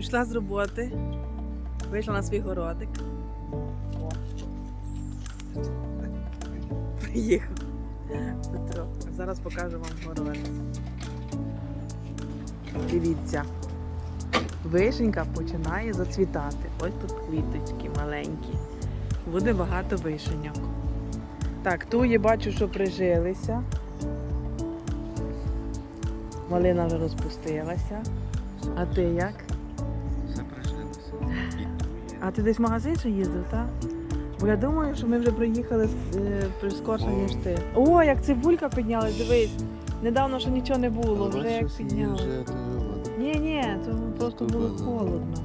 Прийшла з роботи, вийшла на свій городик. О. Приїхав. Петро. Зараз покажу вам город. Дивіться. Вишенька починає зацвітати. Ось тут квіточки маленькі. Буде багато вишеньок. Так, ту я бачу, що прижилися. Малина вже розпустилася. А ти як? А ти десь в магазин ще їздив, так? Бо я думаю, що ми вже приїхали е, прискорше, ніж ти. О, як цибулька піднялась, дивись. Недавно ще нічого не було, вже як підняли. Ні, ні, то просто було холодно.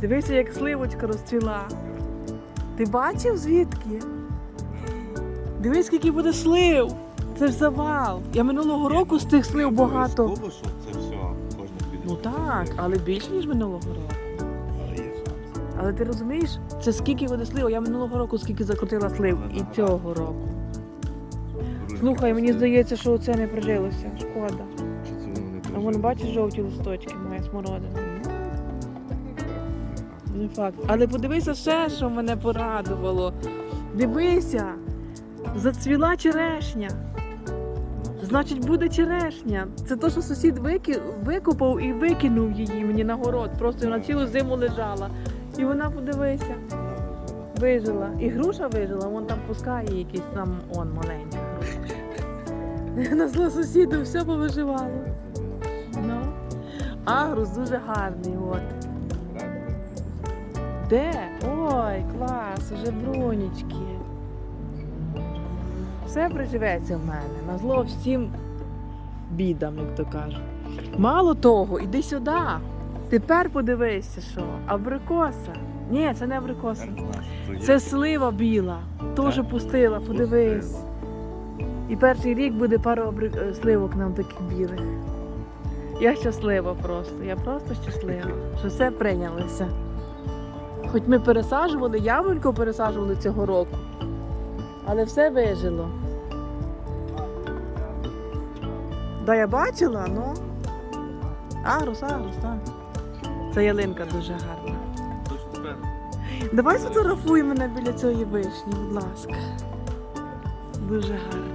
Дивися, як сливочка розцвіла. Ти бачив звідки? Дивись, скільки буде слив. Це ж завал. Я минулого року з тих слив багато. Це все. Ну так, але більше, ніж минулого року. Але ти розумієш, це скільки буде слив? Я минулого року скільки закрутила слив і цього року. Слухай, мені здається, що оце не прижилося. Шкода. Чи воно бачиш жовті листочки, має смородина. Не факт. Але подивися ще, що мене порадувало. Дивися, зацвіла черешня. Значить, буде черешня. Це то, що сусід вики... викопав і викинув її мені на город. Просто вона цілу зиму лежала. І вона, подивися, вижила. І груша вижила, вон там пускає якийсь там он маленька груша. На зло сусіду все повиживало. Ну. Агрус дуже гарний, от. Де? Ой, клас, уже бронічки. Все приживеться в мене. На зло всім бідам, як то кажуть. Мало того, іди сюди. Тепер подивися, що. Абрикоса. Ні, це не абрикоса. Це слива біла. Теж пустила, подивись. І перший рік буде пару абри- е, сливок нам таких білих. Я щаслива просто. Я просто щаслива, що все прийнялося. Хоч ми пересаджували, яблунько пересаджували цього року, але все вижило. Да, я бачила, ну. Агрус, агрус, так. Ця ялинка дуже гарна. Давай сфотографуй мене біля цієї вишні, будь ласка. Дуже гарно.